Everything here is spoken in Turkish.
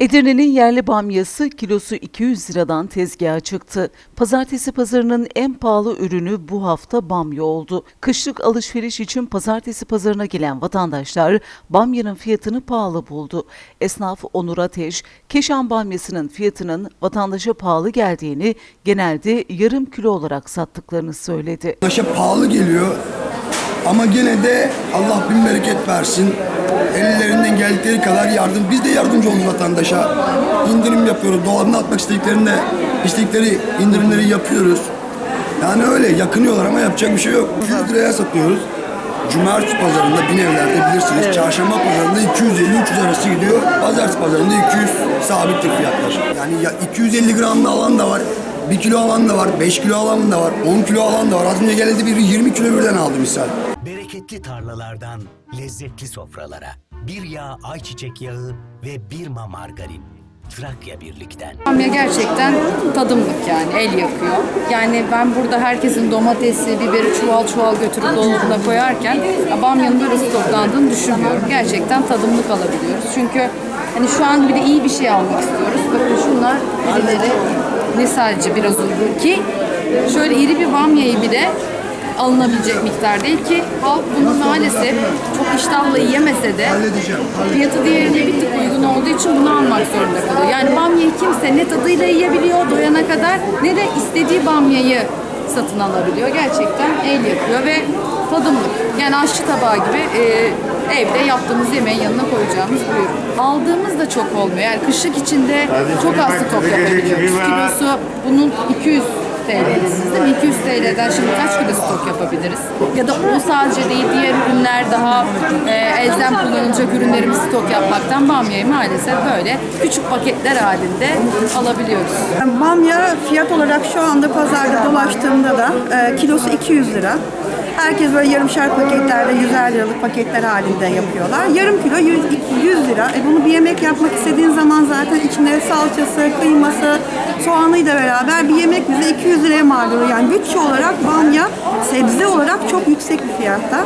Edirne'nin yerli bamyası kilosu 200 liradan tezgaha çıktı. Pazartesi pazarının en pahalı ürünü bu hafta bamya oldu. Kışlık alışveriş için pazartesi pazarına gelen vatandaşlar bamyanın fiyatını pahalı buldu. Esnaf Onur Ateş, Keşan bamyasının fiyatının vatandaşa pahalı geldiğini, genelde yarım kilo olarak sattıklarını söyledi. Vatandaşa pahalı geliyor ama gene de Allah bin bereket versin. Ellerinden geldikleri kadar yardım. Biz de yardımcı oluruz vatandaşa. İndirim yapıyoruz. Dolabına atmak istediklerinde istedikleri indirimleri yapıyoruz. Yani öyle yakınıyorlar ama yapacak bir şey yok. 200 liraya satıyoruz. Cumartesi pazarında bin evlerde bilirsiniz. Çarşamba pazarında 250-300 arası gidiyor. Pazartesi pazarında 200 sabittir fiyatlar. Yani ya 250 gramda alan da var. 1 kilo alan da var, 5 kilo alan da var, 10 kilo alan da var. Az önce geldi biri 20 kilo birden aldı misal. Bereketli tarlalardan lezzetli sofralara. Bir yağ ayçiçek yağı ve bir ma margarin. Trakya Birlik'ten. Bamya gerçekten tadımlık yani el yakıyor. Yani ben burada herkesin domatesi, biberi çuval çuval götürüp dolabına koyarken ya bamyanın böyle stoklandığını düşünmüyorum. Gerçekten tadımlık alabiliyoruz. Çünkü hani şu an bir de iyi bir şey almak istiyoruz. Bakın şunlar birileri ne sadece biraz uygun ki şöyle iri bir bamyayı bile alınabilecek miktar değil ki halk bunu maalesef çok iştahla yiyemese de fiyatı diğerine bir tık uygun olduğu için bunu almak zorunda kalıyor. Yani bamyayı kimse ne tadıyla yiyebiliyor doyana kadar ne de istediği bamyayı satın alabiliyor. Gerçekten el yapıyor ve tadımlık. Yani aşçı tabağı gibi e, evde yaptığımız yemeğin yanına koyacağımız bir ürün. Aldığımız da çok olmuyor. Yani kışlık içinde çok az stok yapabiliyoruz. Kilosu bunun 200 Mi? 200 TL'den şimdi kaç kilo stok yapabiliriz? Ya da o sadece değil diğer ürünler daha e, elzem kullanılacak ürünlerimizi stok yapmaktan bamyayı maalesef böyle küçük paketler halinde alabiliyoruz. Bamya fiyat olarak şu anda pazarda dolaştığımda da e, kilosu 200 lira. Herkes böyle yarımşar paketlerde 100 liralık paketler halinde yapıyorlar. Yarım kilo 100, 100 lira. E bunu bir yemek yapmak istediğin zaman zaten içinde salçası, kıyması, soğanıyla beraber bir yemek bize 200 liraya mal oluyor. Yani bütçe olarak bamya sebze olarak çok yüksek bir fiyatta.